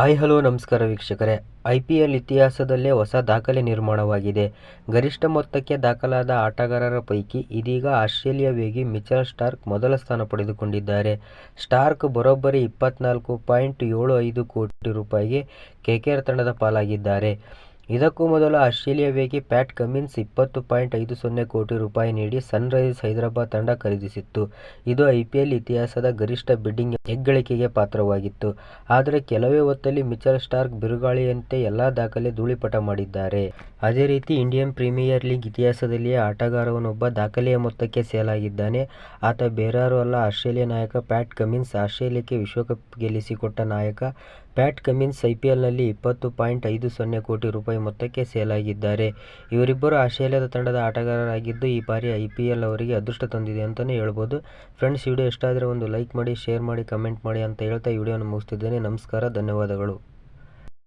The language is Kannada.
ಹಾಯ್, ಹಲೋ, ನಮಸ್ಕಾರ ವೀಕ್ಷಕರೇ. ಐ ಪಿ ಎಲ್ ಇತಿಹಾಸದಲ್ಲೇ ಹೊಸ ದಾಖಲೆ ನಿರ್ಮಾಣವಾಗಿದೆ. ಗರಿಷ್ಠ ಮೊತ್ತಕ್ಕೆ ದಾಖಲಾದ ಆಟಗಾರರ ಪೈಕಿ ಇದೀಗ ಆಸ್ಟ್ರೇಲಿಯಾ ವೇಗಿ ಮಿಚಲ್ ಸ್ಟಾರ್ಕ್ ಮೊದಲ ಸ್ಥಾನ ಪಡೆದುಕೊಂಡಿದ್ದಾರೆ. ಸ್ಟಾರ್ಕ್ ಬರೋಬ್ಬರಿ ಇಪ್ಪತ್ನಾಲ್ಕು ಪಾಯಿಂಟ್ ಏಳು ಐದು ಕೋಟಿ ರೂಪಾಯಿಗೆ ಕೆಕೆಆರ್ ತಂಡದ ಪಾಲಾಗಿದ್ದಾರೆ. ಇದಕ್ಕೂ ಮೊದಲು ಆಸ್ಟ್ರೇಲಿಯಾ ವೇಗಿ ಪ್ಯಾಟ್ ಕಮಿನ್ಸ್ ಇಪ್ಪತ್ತು ಪಾಯಿಂಟ್ ಐದು ಸೊನ್ನೆ ಕೋಟಿ ರೂಪಾಯಿ ನೀಡಿ ಸನ್ರೈಸ್ ಹೈದರಾಬಾದ್ ತಂಡ ಖರೀದಿಸಿತ್ತು. ಇದು ಐಪಿಎಲ್ ಇತಿಹಾಸದ ಗರಿಷ್ಠ ಬಿಡ್ಡಿಂಗ್ ಹೆಗ್ಗಳಿಕೆಗೆ ಪಾತ್ರವಾಗಿತ್ತು. ಆದರೆ ಕೆಲವೇ ಹೊತ್ತಲ್ಲಿ ಮಿಚಲ್ ಸ್ಟಾರ್ಕ್ ಬಿರುಗಾಳಿಯಂತೆ ಎಲ್ಲ ದಾಖಲೆ ಧೂಳಿಪಟ ಮಾಡಿದ್ದಾರೆ. ಅದೇ ರೀತಿ ಇಂಡಿಯನ್ ಪ್ರೀಮಿಯರ್ ಲೀಗ್ ಇತಿಹಾಸದಲ್ಲಿಯೇ ಆಟಗಾರನೊಬ್ಬ ದಾಖಲೆಯ ಮೊತ್ತಕ್ಕೆ ಸೇಲಾಗಿದ್ದಾನೆ ಆತ ಬೇರಾರೂ ಅಲ್ಲ, ಆಸ್ಟ್ರೇಲಿಯಾ ನಾಯಕ ಪ್ಯಾಟ್ ಕಮಿನ್ಸ್. ಆಸ್ಟ್ರೇಲಿಯಾಕ್ಕೆ ವಿಶ್ವಕಪ್ ಗೆಲ್ಲಿಸಿಕೊಟ್ಟ ನಾಯಕ ಪ್ಯಾಟ್ ಕಮಿನ್ಸ್ ಐಪಿಎಲ್ನಲ್ಲಿ ಇಪ್ಪತ್ತು ಪಾಯಿಂಟ್ ಐದು ಸೊನ್ನೆ ಕೋಟಿ ರೂಪಾಯಿ ಮೊತ್ತಕ್ಕೆ ಸೇಲಾಗಿದ್ದಾರೆ ಇವರಿಬ್ಬರು ಆಸ್ಟ್ರೇಲಿಯಾದ ತಂಡದ ಆಟಗಾರರಾಗಿದ್ದು, ಈ ಬಾರಿ ಐಪಿಎಲ್ ಅವರಿಗೆ ಅದೃಷ್ಟ ತಂದಿದೆ ಅಂತಲೇ ಹೇಳ್ಬೋದು. ಫ್ರೆಂಡ್ಸ್ ವಿಡಿಯೋ ಇಷ್ಟ ಆದರೆ ಒಂದು ಲೈಕ್ ಮಾಡಿ, ಶೇರ್ ಮಾಡಿ, ಕಮೆಂಟ್ ಮಾಡಿ ಅಂತ ಹೇಳ್ತಾ ವಿಡಿಯೋನ ಮುಗಿಸ್ತಿದ್ದೇನೆ. ನಮಸ್ಕಾರ, ಧನ್ಯವಾದಗಳು.